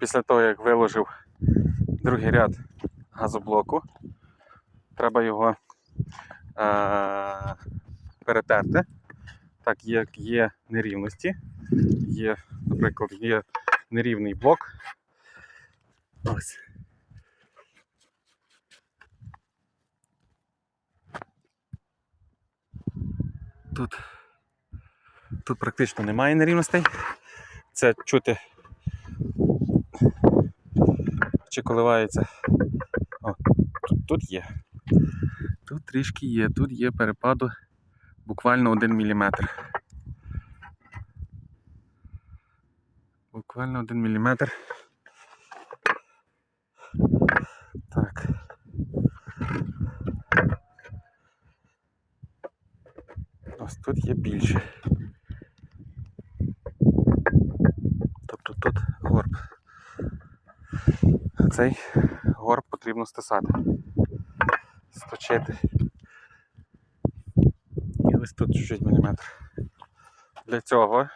після того, як виложив другий ряд газоблоку, треба його е- перетерти. Так, є, є нерівності. Є, наприклад, є нерівний блок. Ось. Тут, тут практично немає нерівностей. Це чути, чи коливається. О, тут, тут є. Тут трішки є, тут є перепаду буквально 1 мм. Буквально 1 мм. Так. Ось тут є більше. Тобто тут горб. Цей горб потрібно стисати. Сточити. І ось тут чуть-чуть міліметр. Для цього